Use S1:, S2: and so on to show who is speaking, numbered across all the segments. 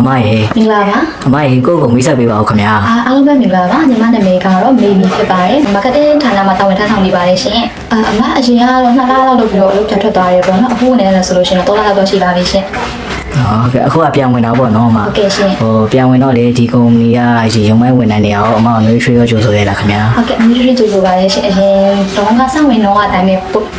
S1: အမရေ
S2: မင်္ဂလာပါ
S1: အမရေကိုယ့်ကိုမိတ်ဆက်ပေးပါဦးခင်ဗျာ
S2: အာအားလုံးပဲမင်္ဂလာပါညီမနာမည်ကတော့မေမီဖြစ်ပါတယ်မာကတင်ဌာနမှာတာဝန်ထမ်းဆောင်နေပါတယ်ရှင်အာအမအရင်ကတော့နှစ်လလောက်လုပ်ပြီးတော့အလုပ်ပြန်ထွက်သွားရဲပေါ့နော်အခုအနေနဲ့ဆိုလို့ရှိရင်တော့3လလောက်တော့ရှိပါပြီရှင်
S1: ဟုတ်ကဲ့အခုကပြန်ဝင်တာပေါ့နော်အမ
S2: ဟုတ်ကဲ့ရှင်
S1: ဟိုပြန်ဝင်တော့လေဒီကုမ္ပဏီကဒီရုံမိုင်းဝန်ထမ်းတွေရောအမကိုနှွေးထွေးရောကြိုဆိုရလားခင်ဗျာ
S2: ဟုတ်ကဲ့ military ကြိုဆိုပါတယ်ရှင်အရင်တော့ကစောင့်ဝင်တော့အတိုင်းပဲ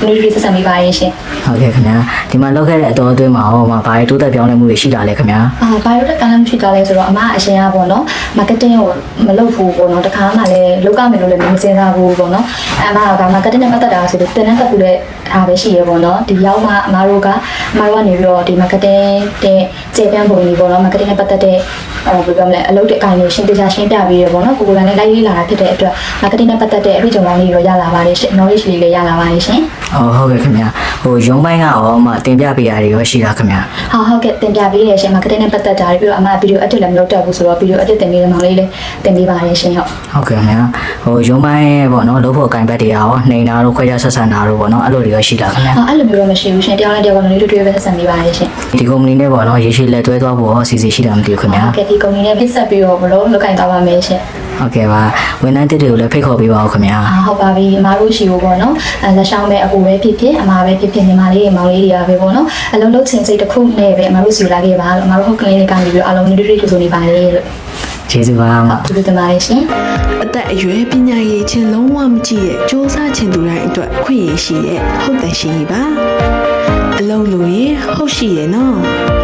S2: military ဆက်ဆံပေးပါတယ်ရှင်
S1: ဟုတ်ကဲ့ခင်ဗျာဒီမှာလောက်ခဲ့တဲ့အတော်အတွင်းမှာဟောအမဘာတွေတိုးတက်ပြောင်းလဲမှုတွေရှိတာလဲခင်ဗျာ
S2: အာဘာလို့တက်ကလည်းမရှိကြလဲဆိုတော့အမအရင်ကပေါ့နော် marketing ကိုမလုပ်ဘူးပေါ့နော်တခါမှလည်းလုပ်ကမယ်လို့လည်းမစင်စားဘူးပေါ့နော်အမက marketing နဲ့ပတ်သက်တာဆိုတော့တင်တဲ့တက်ကူလည်းအားပဲရှိရပေါ့နော်ဒီရောက်မှအမတို့ကအမတို့ကနေပြီးတော့ဒီ marketing တဲ့ကျေပြန့်ပုံကြီးပေါ့နော် marketing နဲ့ပတ်သက်တဲ့ဟိုဘယ်လိုပြောမလဲအလုပ်တဲ့အကိုင်ကိုရှင်းပြချရှင်းပြပြီးရပေါ့နော်ကိုကိုယ်တိုင်လည်းလိုက်ရေးလာတာဖြစ်တဲ့အတွက် marketing နဲ့ပတ်သက်တဲ့အတွေ့အကြုံပေါင်းလေးတွေရလာပါတယ်ရှင် knowledge လေးလည်းရလာပါတယ်ရှင်
S1: ဟုတ်ဟုတ်ကဲ့ခင်ဗျာဟိုရုံမိုင်းကရောအမတင်ပြပေးတာတွေရောရှိတာခင်ဗျာ
S2: ဟာဟုတ်ကဲ့တင်ပြပေးရရှင် marketing နဲ့ပတ်သက်တာပြီးတော့အမဗီဒီယို edit လည်းမလုပ်တတ်ဘူးဆိုတော့ဗီဒီယို edit တင်ပေးတဲ့မောင်လေးလည်းတင်ပေးပါရရှင်ဟုတ်
S1: ဟုတ်ကဲ့ခင်ဗျာဟိုရုံမိုင်းရဲ့ပေါ့နော်လို့ဖို့အကင်ဘက်တွေရောနှိမ်တာတို့ခွဲခြားဆက်ဆံတာတို့ပေါ့နော်အဲ့လိုတွေရောရှိတာခင်ဗျာ။
S2: အဲ့လိုမျိုးတော့မရှိဘူးရှင်။တယောက်နဲ့တယောက်ကလည်းတွေ့တွေ့ပဲဆက်ဆံနေပါရဲ့ရှင်
S1: ဒီကုမ္ပဏီနဲ့ပေါ့နော်ရေရှည်လက်တွဲသွားဖို့ရောအစီအစဉ်ရှိတာမသိဘူးခင်။ဗျာ
S2: ဟုတ်ကဲ့ဒီကုမ္ပဏီနဲ့ပြစ်ဆက်ပြီးတော့ဘလို့လုတ်ကင်သွားပါမယ်ရှင်
S1: ဟုတ်ကဲ့ပါဝန်ထမ်းတစ်တွေကိုလည်းဖိတ်ခေါ်ပေးပါဦးခင်ဗျာ။
S2: အာဟုတ်ပါပြီ။အမားတို့ရှိဖို့ပေါ့နော်။အဲလက်ဆောင်ပဲအကူပဲဖြစ်ဖြစ်အမားပဲဖြစ်ဖြစ်ညီမလေးတွေမောင်လေးတွေကပဲပေါ့နော်။အလုံးလုံးချင်းစိတ်တစ်ခုနဲ့ပဲအမားတို့စီလာခဲ့ပါလို့အမားတို့ဟုတ်ကလင်းလေးကနေပြီးတော့အလုံးတွေ့တွေ့ဆိုနေပါလေလို့
S1: ကျေးဇူးပါအမ။
S2: ကျေးဇူးတင်ပါတယ်ရှင်။
S3: အသက်အရွယ်ပညာရေးချင်းလုံးဝမ ကြည့်ရဲ့စ조사ချင်သူတိုင်းအတွက်ခွင့်ရရှိရဲ့ဟုတ်တယ်ရှင်ကြီးပါအလုံးလို့ရင်ဟုတ်ရှိရဲ့နော်